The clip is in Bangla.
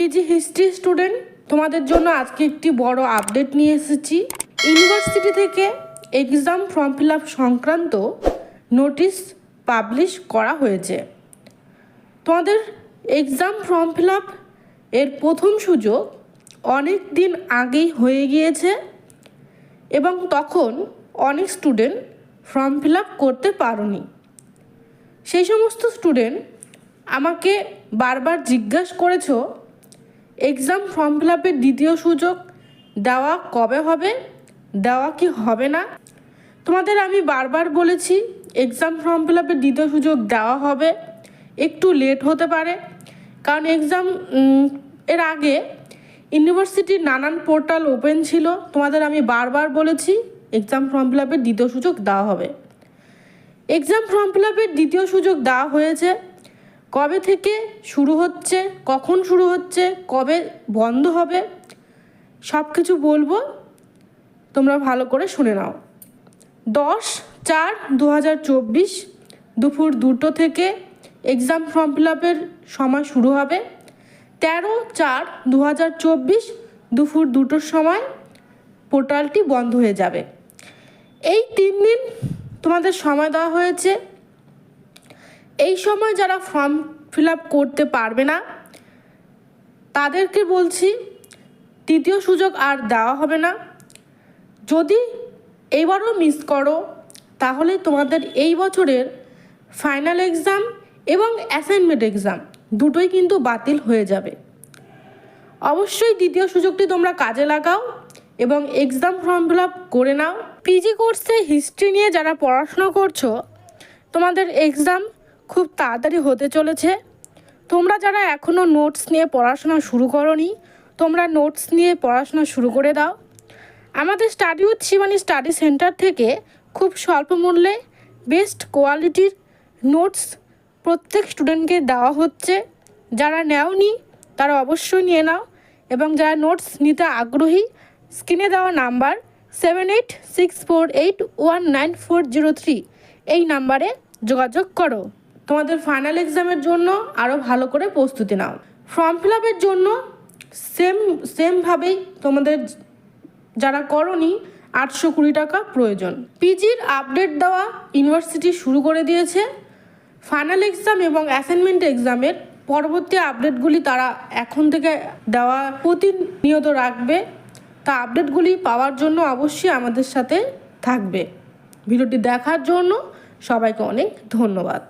পিজি হিস্ট্রি স্টুডেন্ট তোমাদের জন্য আজকে একটি বড় আপডেট নিয়ে এসেছি। ইউনিভার্সিটি থেকে এক্সাম ফর্ম ফিল আপ সংক্রান্ত নোটিশ পাবলিশ করা হয়েছে। তোমাদের এক্সাম ফর্ম ফিল আপ এর প্রথম সুযোগ অনেক দিন আগেই হয়ে গিয়েছে এবং তখন অনেক স্টুডেন্ট ফর্ম ফিল আপ করতে পারোনি। সেই সমস্ত স্টুডেন্ট আমাকে বারবার জিজ্ঞাসা করেছ এক্সাম ফর্ম ফিল আপের দ্বিতীয় সুযোগ, দেওয়া কবে হবে, দেওয়া কি হবে না? তোমাদের আমি বারবার বলেছি, এক্সাম ফর্ম ফিল আপের দ্বিতীয় সুযোগ দেওয়া হবে, একটু লেট হতে পারে। কারণ এক্সাম এর আগে ইউনিভার্সিটির নানান পোর্টাল ওপেন ছিল, তোমাদের আমি বারবার বলেছি, এক্সাম ফর্ম ফিল দ্বিতীয় সুযোগ দেওয়া হবে। এক্সাম ফর্ম ফিল আপের দ্বিতীয় সুযোগ দেওয়া হয়েছে কবে থেকে শুরু হচ্ছে, কখন শুরু হচ্ছে, কবে বন্ধ হবে, সব কিছু বলব, তোমরা ভালো করে শুনে নাও। দশ চার দু দুপুর দুটো থেকে এক্সাম ফর্ম ফিল আপের সময় শুরু হবে। তেরো চার দু দুপুর দুটোর সময় পোর্টালটি বন্ধ হয়ে যাবে। এই তিন দিন তোমাদের সময় দেওয়া হয়েছে। এই সময় যারা ফর্ম ফিল আপ করতে পারবে না, তাদেরকে বলছি, তৃতীয় সুযোগ আর দেওয়া হবে না। যদি এবারও মিস করো, তাহলে তোমাদের এই বছরের ফাইনাল এক্সাম এবং অ্যাসাইনমেন্ট এক্সাম দুটোই কিন্তু বাতিল হয়ে যাবে। অবশ্যই দ্বিতীয় সুযোগটি তোমরা কাজে লাগাও এবং এক্সাম ফর্ম ফিল আপ করে নাও। পিজি কোর্সে হিস্ট্রি নিয়ে যারা পড়াশোনা করছ, তোমাদের এক্সাম খুব তাড়াতাড়ি হতে চলেছে। তোমরা যারা এখনও নোটস নিয়ে পড়াশোনা শুরু করনি, তোমরা নোটস নিয়ে পড়াশোনা শুরু করে দাও। আমাদের study with Shivani study centre থেকে খুব স্বল্প মূল্যে বেস্ট কোয়ালিটির নোটস প্রত্যেক স্টুডেন্টকে দেওয়া হচ্ছে। যারা নেওনি, তারা অবশ্যই নিয়ে নাও এবং যারা নোটস নিতে আগ্রহী স্ক্রিনে দেওয়া number seven eight six four eight one nine four zero three এই নাম্বারে যোগাযোগ করো। তোমাদের ফাইনাল এক্সামের জন্য আরও ভালো করে প্রস্তুতি নাও। ফর্ম ফিল আপের জন্য সেম সেমভাবেই তোমাদের যারা করনি আটশো কুড়ি টাকা প্রয়োজন। পিজির আপডেট দেওয়া ইউনিভার্সিটি শুরু করে দিয়েছে। ফাইনাল এক্সাম এবং অ্যাসাইনমেন্ট এক্সামের পরবর্তী আপডেটগুলি তারা এখন থেকে দেওয়া প্রতিনিয়ত রাখবে। তা আপডেটগুলি পাওয়ার জন্য অবশ্যই আমাদের সাথে থাকবে। ভিডিওটি দেখার জন্য সবাইকে অনেক ধন্যবাদ।